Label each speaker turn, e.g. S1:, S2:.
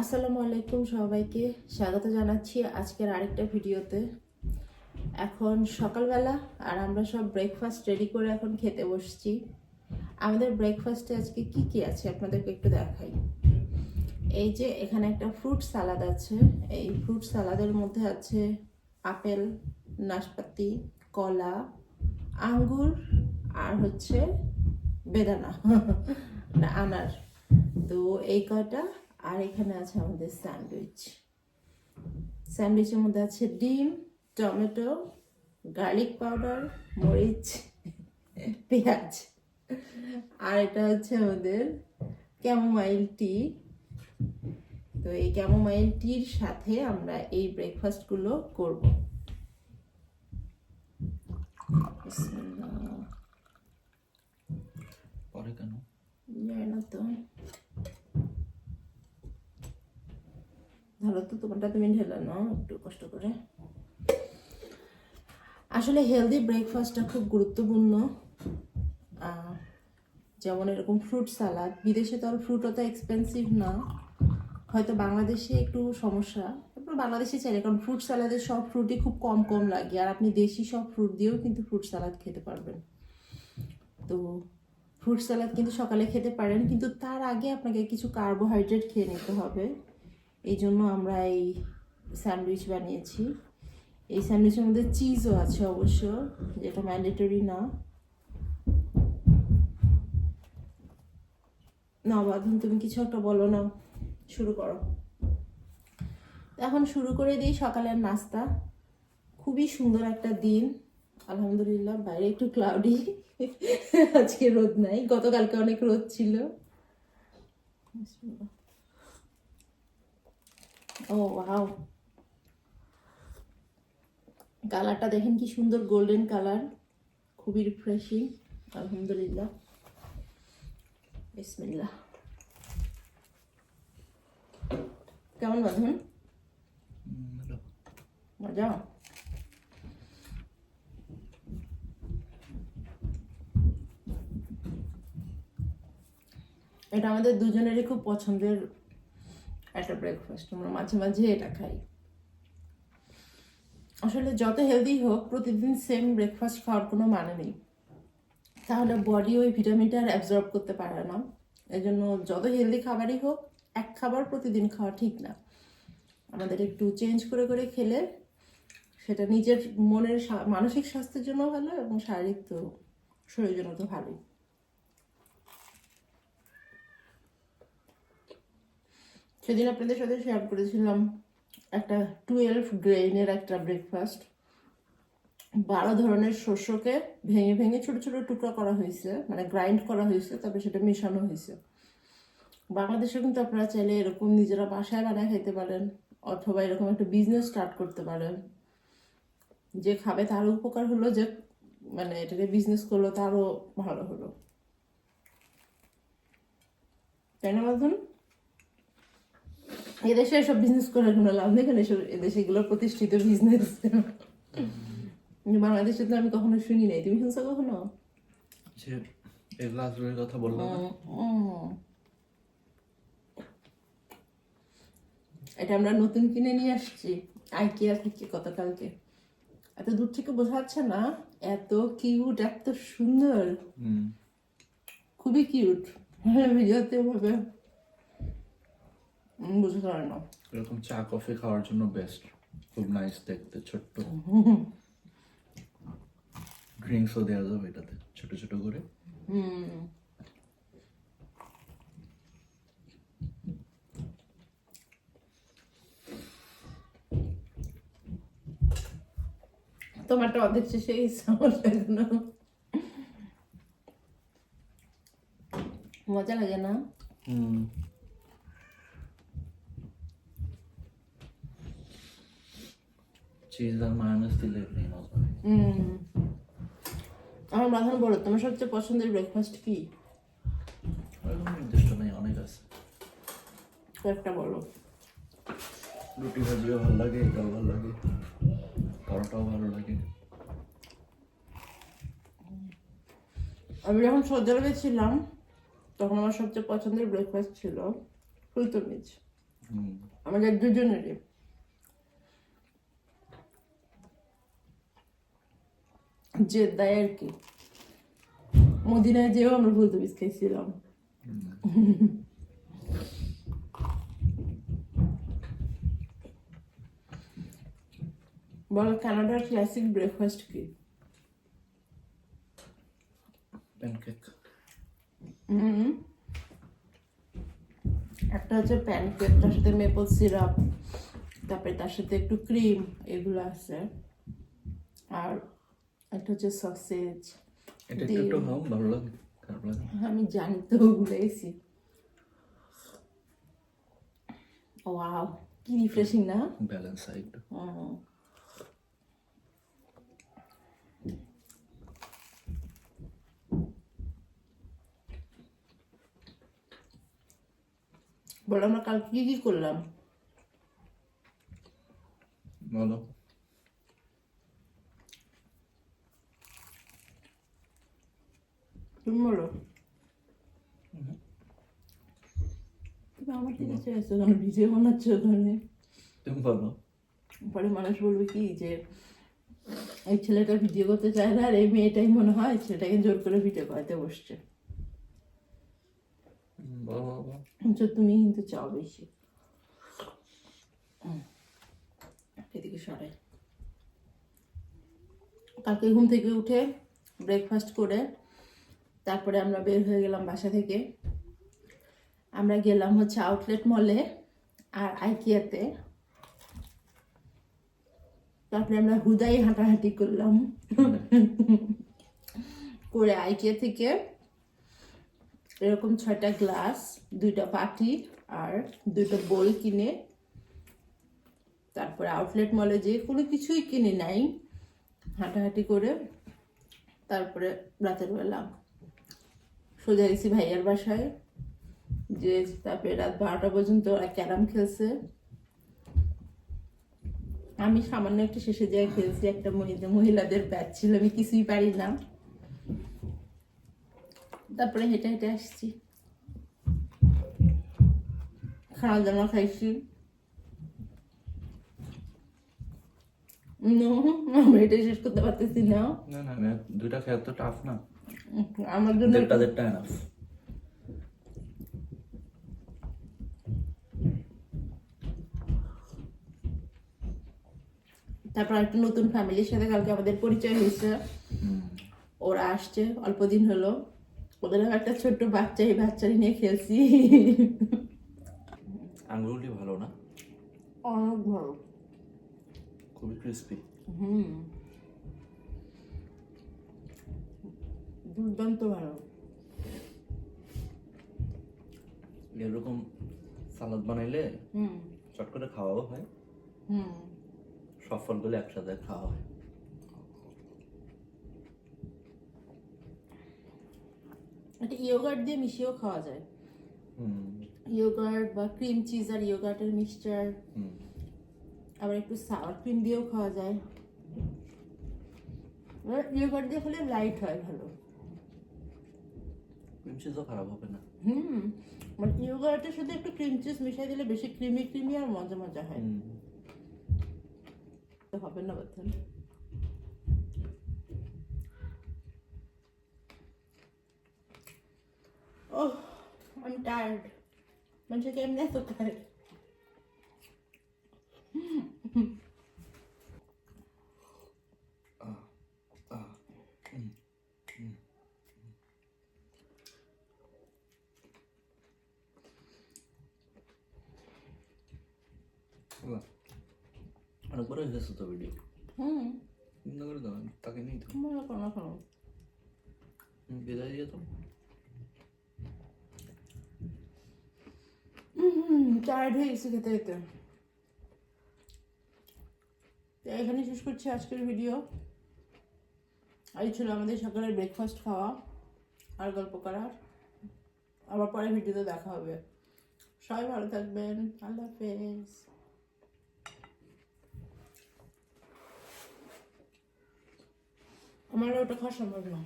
S1: আসসালামু আলাইকুম সবাইকে। স্বাগত জানাচ্ছি আজকের আরেকটা ভিডিওতে। এখন সকালবেলা আর আমরা সব ব্রেকফাস্ট রেডি করে এখন খেতে বসছি। আমাদের ব্রেকফাস্টে আজকে কি কি আছে আপনাদেরকে একটু দেখাই। এই যে এখানে একটা ফ্রুট সালাদ আছে। এই ফ্রুট সালাদের মধ্যে আছে আপেল, নাশপাতি, কলা, আঙ্গুর আর হচ্ছে বেদানা আনার। তো এই কয়টা? আর এখানে আছে আমাদের স্যান্ডউইচ। স্যান্ডউইচের মধ্যে আছে ডিম টমেটো গার্লিক পাউডার মরিচ পেঁয়াজ। আর এটা হচ্ছে আমাদের ক্যামোমাইল টি। তো এই ক্যামোমাইল টির সাথে আমরা এই ব্রেকফাস্টগুলো করব।
S2: পরে কেন?
S1: জানি না তো। ধরো তো তোমারটা তুমি ঢেলে নাও একটু কষ্ট করে। আসলে হেলদি ব্রেকফাস্টটা খুব গুরুত্বপূর্ণ। যেমন এরকম ফ্রুট সালাদ বিদেশে তো আর ফ্রুট অত এক্সপেন্সিভ না। হয়তো বাংলাদেশে একটু সমস্যা। তারপর বাংলাদেশে চাইলে কারণ ফ্রুট সালাদের সব ফ্রুটই খুব কম কম লাগে। আর আপনি দেশি সব ফ্রুট দিয়েও কিন্তু ফ্রুট সালাদ খেতে পারবেন। তো ফ্রুট সালাদ কিন্তু সকালে খেতে পারেন, কিন্তু তার আগে আপনাকে কিছু কার্বোহাইড্রেট খেয়ে নিতে হবে। এই জন্য আমরা এই স্যান্ডউইচ বানিয়েছি। এই স্যান্ডউইচের মধ্যে চিজও আছে অবশ্য, যেটা ম্যান্ডেটরি না। না বাঁধন তুমি কিছু একটা বলো না, শুরু করো। এখন শুরু করে দিই সকালের নাস্তা। খুবই সুন্দর একটা দিন, আলহামদুলিল্লাহ। বাইরে একটু ক্লাউডি আজকে রোদ নাই, গতকালকে অনেক রোদ ছিল। ও ওয়াও কালারটা দেখেন কি সুন্দর গোল্ডেন কালার। খুবই রিফ্রেশিং আলহামদুলিল্লাহ। বিসমিল্লাহ। কেমন বাঁধন? মজা? এটা আমাদের দুজনেরই খুব পছন্দের একটা ব্রেকফাস্ট আমরা মাঝে মাঝে এটা খাই। আসলে যত হেলদি হোক, প্রতিদিন সেম ব্রেকফাস্ট খাওয়ার কোনো মানে নেই। তাহলে বডি ওই ভিটামিনটা আর অ্যাবজর্ব করতে পারে না। এই জন্য যত হেলদি খাবারই হোক, এক খাবার প্রতিদিন খাওয়া ঠিক না। আমাদের একটু চেঞ্জ করে করে খেলে সেটা নিজের মনের মানসিক স্বাস্থ্যের জন্য ভালো এবং শারীরিক তো শরীরের জন্য তো ভালোই। সেদিন আপনাদের সাথে শেয়ার করেছিলাম একটা টুয়েলভ গ্রেইনের একটা ব্রেকফাস্ট বারো ধরনের শস্যকে ভেঙে ভেঙে ছোট ছোট টুকরা করা হয়েছে মানে গ্রাইন্ড করা হয়েছে তবে সেটা মেশানো হয়েছে। বাংলাদেশে কিন্তু আপনারা চাইলে এরকম নিজেরা বাসায় বানায় খেতে পারেন, অথবা এরকম একটা বিজনেস স্টার্ট করতে পারেন। যে খাবে তারও উপকার হলো যে মানে এটাকে বিজনেস করল তারও ভালো হলো। তাই না এদেশে এসব বিজনেস করে কোনো লাভ নেই কারণ এসব এদেশে এগুলো প্রতিষ্ঠিত বিজনেস বাংলাদেশে তো আমি কখনো শুনি নাই। তুমি শুনছো কখনো?
S2: গ্লাসগুলোর কথা বললাম
S1: এটা আমরা নতুন কিনে নিয়ে আসছি। আইকিয়া থেকে গতকালকে এত দূর থেকে বোঝা যাচ্ছে না এত কিউট এত সুন্দর। খুবই কিউট ভিডিওতে ভাবে বুঝতে পারে না।
S2: এরকম চা কফি খাওয়ার জন্য বেস্ট খুব নাইস দেখতে ছোট্ট। ড্রিঙ্কসও দেওয়া যাবে এটাতে ছোট ছোট করে।
S1: হুম। তোমারটা অর্ধেক শেষে মজা লাগে না?
S2: হুম। মায়োনেজ দিলে নেই মজা হয়।
S1: হুম। আমার বাঁধানো বলো তোমার সবচেয়ে পছন্দের ব্রেকফাস্ট কি?
S2: এরকম নির্দিষ্ট নেই অনেক আছে।
S1: কয়েকটা বলো।
S2: রুটি ভাজিও ভালো লাগে এটাও ভালো লাগে পরোটাও ভালো লাগে।
S1: আমি যখন আরবে ছিলাম তখন আমার সবচেয়ে পছন্দের ব্রেকফাস্ট ছিল ফুলতমিজ
S2: হুম।
S1: আমাদের দুজনেরই। জেদ্দায় আর কি। মদিনায় যেও আমরা ভুলতে বিষ খাইছিলাম। বলো কানাডার ক্লাসিক ব্রেকফাস্ট কি?
S2: প্যানকেক
S1: হুম একটা হচ্ছে প্যানকেক তার সাথে মেপল সিরাপ তারপরে তার সাথে একটু ক্রিম এগুলো আছে। আর একটা হচ্ছে সসেজ
S2: এটা একটু একটু খাও ভালো লাগে খারাপ লাগে।
S1: আমি জানি তো ওগুলো ওয়াও কি রিফ্রেশিং না?
S2: ব্যালেন্স হয় একটু
S1: বলো আমরা কালকে কি কি করলাম?
S2: বলো।
S1: তুমি আমার দিকে চাইছো কেন ভিডিও বানাচ্ছ ওখানে।
S2: তুমি বলো।
S1: পরে মানুষ বলবে কি যে এই ছেলেটা ভিডিও করতে চায় না আর এই মেয়েটাই মনে হয় ছেলেটাকে জোর করে ভিডিও করাতে বসছে। তো তুমি কিন্তু চাও বেশি। এদিকে সরাই। কালকে ঘুম থেকে উঠে ব্রেকফাস্ট করে তারপরে আমরা বের হয়ে গেলাম বাসা থেকে। আমরা গেলাম হচ্ছে আউটলেট মলে আর আইকিয়াতে তারপরে আমরা হুদাই হাঁটাহাঁটি করলাম। করে আইকিয়া থেকে এরকম ছয়টা গ্লাস দুইটা পাটি আর দুটো বোল কিনে তারপরে আউটলেট মলে যে কোনো কিছুই কিনে নাই। হাঁটাহাঁটি করে তারপরে রাতের বেলা সোজা গেছি ভাইয়ার বাসায়। যে তারপরে রাত বারোটা পর্যন্ত ওরা ক্যারাম খেলছে। আমি সামান্য একটু শেষে যায় খেলছি একটা মহিলা- মহিলাদের ব্যাচ ছিল আমি কিছুই পারি না। তারপরে হেঁটে হেঁটে আসছি। খাওয়া দাওয়া খাইছি। No, আমি এটা শেষ করতে পারতেছি না।
S2: না না দুইটা খেয়ে তো টাফ না।
S1: আমার জন্য
S2: দেড়টা দেড়টা এনাফ
S1: তারপর একটা নতুন ফ্যামিলির সাথে কালকে আমাদের পরিচয় হয়েছে। ওরা আসছে অল্প দিন হলো। ওদের একটা ছোট্ট বাচ্চা এই বাচ্চারই নিয়ে খেলছি।
S2: আঙ্গুলটি ভালো না?
S1: অনেক ভালো।
S2: খুবই ক্রিস্পি
S1: হুম। দুর্দান্ত ভালো
S2: এরকম সালাদ বানাইলে
S1: হুম।
S2: চট করে খাওয়াও হয়।
S1: হুম।
S2: সব ফলগুলো একসাথে খাওয়া হয়।
S1: এটা ইয়োগার্ট দিয়ে মিশিয়েও খাওয়া যায়।
S2: হুম।
S1: ইয়োগার্ট বা ক্রিম চিজ আর ইয়োগার্টের মিক্সচার
S2: হুম।
S1: আবার একটু সাওয়ার ক্রিম দিয়েও খাওয়া যায়। ইয়োগার্ট দিয়ে খেলে লাইট হয় ভালো।
S2: ক্রিম চিজও খারাপ হবে না।
S1: হুম মানে ইয়োগার্টের সাথে একটু ক্রিম চিজ মিশিয়ে দিলে বেশি ক্রিমি ক্রিমি আর মজা মজা হয়। তো হবে না বলতেন ওহ আমি টায়ার্ড মানুষের কেমনি এত টায়ার্ড
S2: অনেক বড় হয়ে তো ভিডিও
S1: হুম।
S2: বন্ধ করে দাও তাকে নেই তো
S1: মনে করো না করো।
S2: বিদায় দিয়ে তো
S1: টায়ার্ড হয়ে গেছে খেতে খেতে। এখানে শেষ করছি আজকের ভিডিও এই ছিল আমাদের সকালের ব্রেকফাস্ট খাওয়া আর গল্প করার। আবার পরে ভিডিওতে দেখা হবে। সবাই ভালো থাকবেন। আল্লাহ হাফেজ। আমার ওটা খাওয়া সম্ভব না।